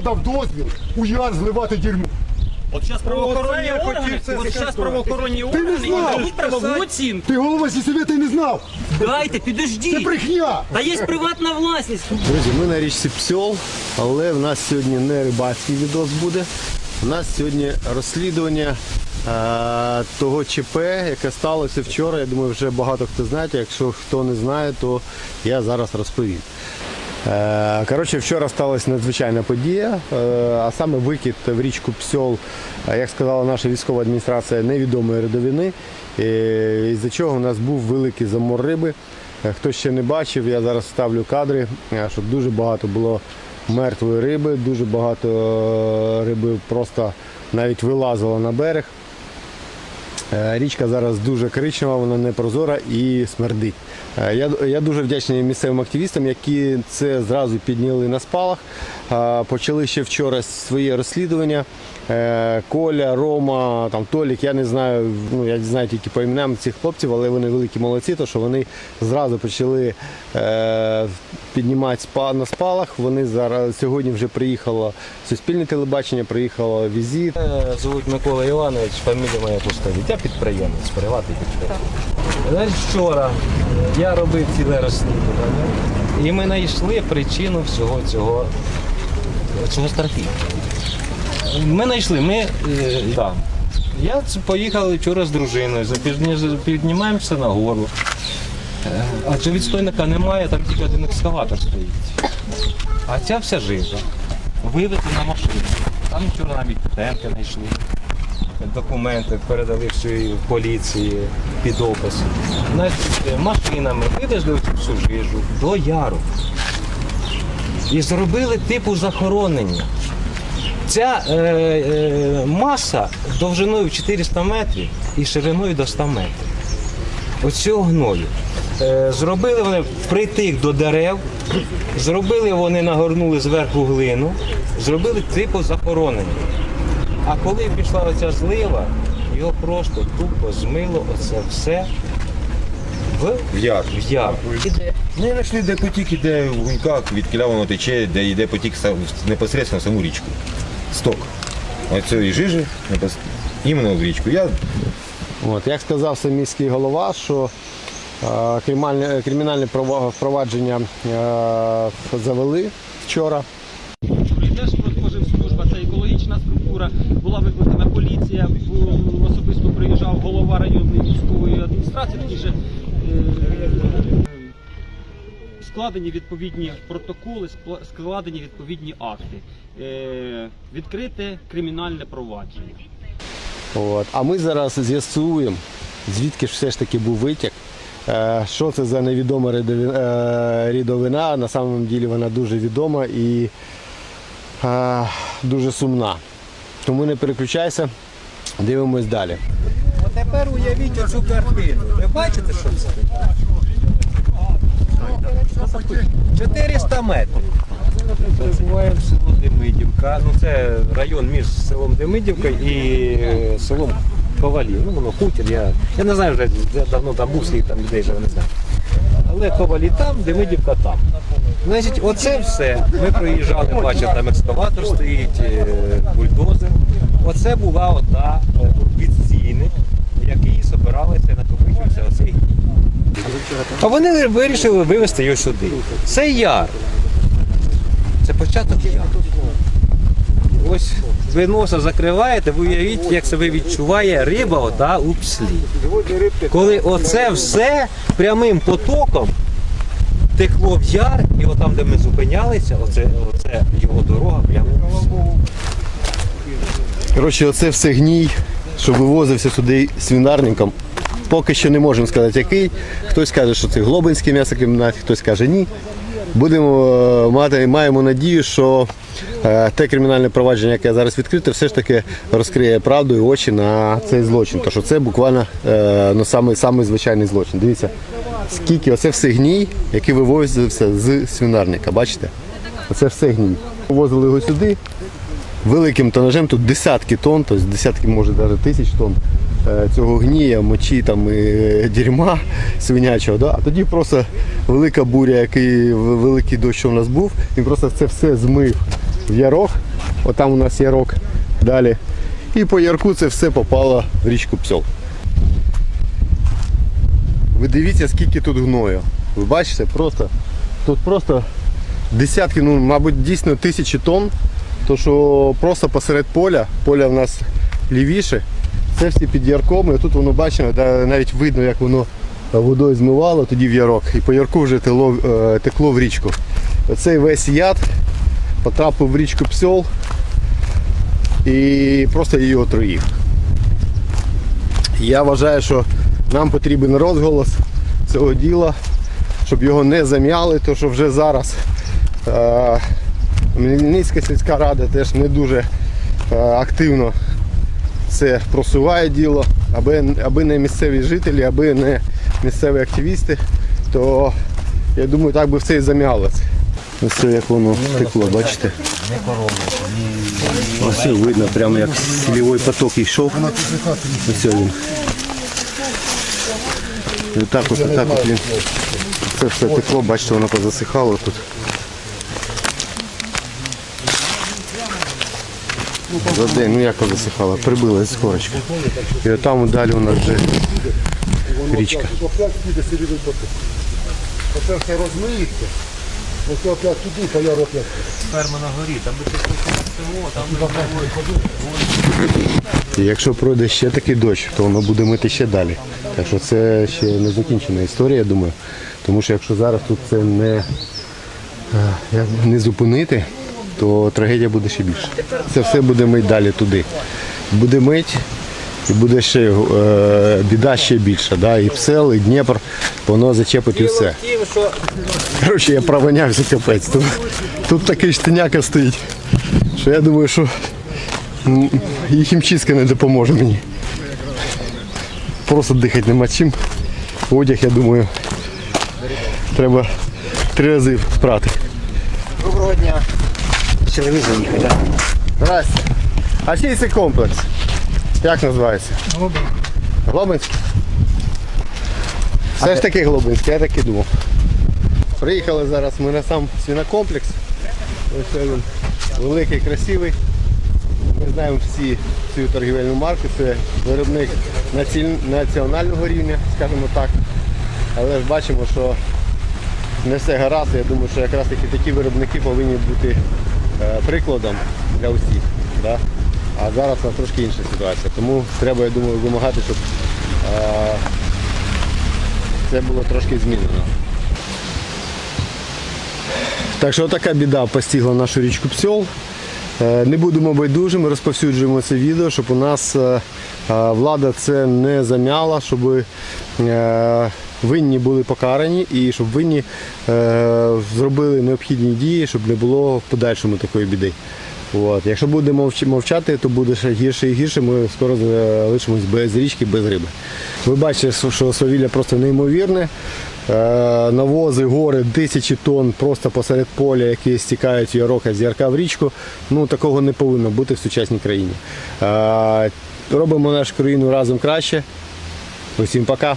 дав дозвіл у яр зливати дерьмо. От зараз правоохоронні органи, от зараз правоохоронні Ти не органи знав! і дадуть правову оцінку. Ти голова сільсовета і не знав. Дайте, Це підождіть. брехня. Та є приватна власність. Друзі, ми на річці Псьол, але в нас сьогодні не рибацький відос буде. У нас сьогодні розслідування е, того ЧП, яке сталося вчора. Я думаю, вже багато хто знає. Якщо хто не знає, то я зараз розповім. Е, Коротше, вчора сталася надзвичайна подія, е, а саме викид в річку Псьол, е, як сказала наша військова адміністрація, невідомої рядовини, із-за чого у нас був великий замор риби. Хто ще не бачив, я зараз ставлю кадри, що дуже багато було мертвої риби, дуже багато риби просто навіть вилазило на берег. Е, Річка зараз дуже коричнева, вона не прозора і смердить. Е, Я, я дуже вдячний місцевим активістам, які це зразу підняли на спалах. Е, Почали ще вчора своє розслідування. Е, Коля, Рома, там Толік, я не знаю, ну я знаю тільки по іменам цих хлопців, але вони великі молодці, то що вони зразу почали е, піднімати спа на спалах. Вони зараз сьогодні вже приїхало суспільне телебачення, приїхало візит. Звуть Микола Іванович, фамілія моя Пустовіт. Я підприємець, приватний підприємець. Вчора я робив ціле розслідування, і ми знайшли причину всього цього, цього страхіття. Ми знайшли, ми, е, да. Я поїхав вчора з дружиною, піднімаємося на гору. Е, Адже відстойника немає, там тільки один екскаватор стоїть. А ця вся жижа вивезли на машину. Там вчора навіть птенки знайшли. Документи передали всій поліції під опис. Значить, машинами вивезли всю жижу до яру. І зробили типу захоронення. Ця е, е, маса довжиною 400 метрів і шириною до 100 метрів. Оцього гною. Е, зробили вони притик до дерев, зробили вони, нагорнули зверху глину, зробили типу захоронення. А коли пішла оця злива, його просто тупо змило оце все в, В яр. в яр. Не знайшли, де потік іде в гуньках, від кіля воно тече, де йде потік сам- непосередньо в саму річку. Сток. Оцієї жижі непос- іменно в річку. Я От, як сказав сам міський голова, що е, кримінальне, кримінальне прова- впровадження е, завели вчора. Держпродспоживслужба, це екологічна структура, була викликана поліція, особисто приїжджав голова районної військової адміністрації, точніше, е, складені відповідні протоколи, складені відповідні акти. Е, Відкрите кримінальне провадження. От. А ми зараз з'ясуємо, звідки ж все ж таки був витік, е, що це за невідома е, рідовина. На самом ділі вона дуже відома і е, дуже сумна. Тому не переключайся, дивимось далі. Тепер уявіть оцю картину. Ви бачите, що це? 400 метрів. Прибуваємо в село Демидівка. Ну це район між селом Демидівка і е, селом Ковалів. Ну воно хутір. Я, я не знаю вже я давно там був скільки там людей живе, не знаю. Але Ковалі там, Демидівка там. Значить, оце все. Ми проїжджали, бачимо, там екскаватор стоїть, е, бульдозер. Оце була ота е, відстійник, який збиралися накопичувався оцей гній. А вони вирішили вивезти його сюди. Це яр. Це початок яру. Ось ви носа закриваєте, ви уявіть, як себе відчуває риба ота у пслі. Коли оце все прямим потоком текло в яр, і отам, де ми зупинялися, оце, оце його дорога прямо в пслі. Коротше, оце все гній, що вивозився сюди свинарником. Поки що не можемо сказати, який. Хтось каже, що це глобинський м'ясокомбінат, хтось каже ні. Будемо е, мати, маємо надію, що е, те кримінальне провадження, яке зараз відкрите, все ж таки розкриє правду і очі на цей злочин. Тому що це буквально е, ну, самий, самий звичайний злочин. Дивіться, скільки оце все гній, який вивозився з свинарника. Бачите? Оце все гній. Вивозили його сюди, великим тонажем, тут десятки тонн, тобто десятки, може навіть тисяч тонн е, цього гнія, мочі там і е, дерьма свинячого. Да? А тоді просто велика буря, який великий дощ, що в нас був, він просто це все змив в ярок Отам у нас ярок далі. І по ярку це все попало в річку Псьол. Ви дивіться, скільки тут гною. Ви бачите, просто тут просто десятки, ну, мабуть, дійсно тисячі тонн. То що просто посеред поля, поля в нас лівіше, це всі під ярком, і тут воно бачимо, навіть видно, як воно водою змивало тоді в ярок. І по ярку вже текло, е, текло в річку. Оцей весь яд потрапив в річку Псьол і просто її отруїв. Я вважаю, що нам потрібен розголос цього діла, щоб його не зам'яли, тому що вже зараз Хмельницька сільська рада теж не дуже е, активно це просуває діло, аби, аби не місцеві жителі, аби не місцеві активісти, то я думаю, так би все і зам'ялося. Ось це як воно текло, бачите? Ось все видно, прямо як сільовий поток йшов. Ось він. І отак от, отак от він. Це все текло, бачите, воно позасихало тут. За день, ну як позасихало, прибила з корочка. І там далі у нас вже річка. Оце все розмиється. Ось опять туди, поляр опять. І якщо пройде ще такий дощ, то воно буде мити ще далі. Так що це ще не закінчена історія, я думаю. Тому що якщо зараз тут це не, е, не зупинити, то трагедія буде ще більше. Це все буде мить далі туди. Буде мить і буде ще е, біда ще більша. Да? І Псел, і Дніпр, воно зачепить і все. Коротше, я провонявся капець. Тут, тут такий штиняка стоїть, що я думаю, що і хімчистка не допоможе мені. Просто дихати нема чим. Одяг, я думаю, треба три рази прати. Доброго дня. З телевізора їхати, так? Здрасте. А чий це комплекс? Як називається? Глобинський. Глобинський? Все ж таки Глобинський, я так і думав. Приїхали зараз ми на сам свинокомплекс. Ось він великий, красивий. Ми знаємо всі цю торгівельну марку, це виробник національного рівня, скажімо так. Але ж бачимо, що не все гаразд. Я думаю, що якраз таки такі виробники повинні бути прикладом для усіх. Да? А зараз у нас трошки інша ситуація. Тому треба, я думаю, вимагати, щоб е, це було трошки змінено. Так що така біда постигла нашу річку Псьол. Е, Не будемо байдужими, розповсюджуємо це відео, щоб у нас е, е, влада це не зам'яла, щоб е, винні були покарані і щоб винні е, зробили необхідні дії, щоб не було в подальшому такої біди. От. Якщо будемо мовчати, то буде ще гірше і гірше, ми скоро залишимось без річки, без риби. Ви бачите, що свавілля просто неймовірне. Е, Навози, гори, тисячі тонн просто посеред поля, які стікають в ярок, а з ярка в річку. Ну такого не повинно бути в сучасній країні. Е, Робимо нашу країну разом краще. Усім пока.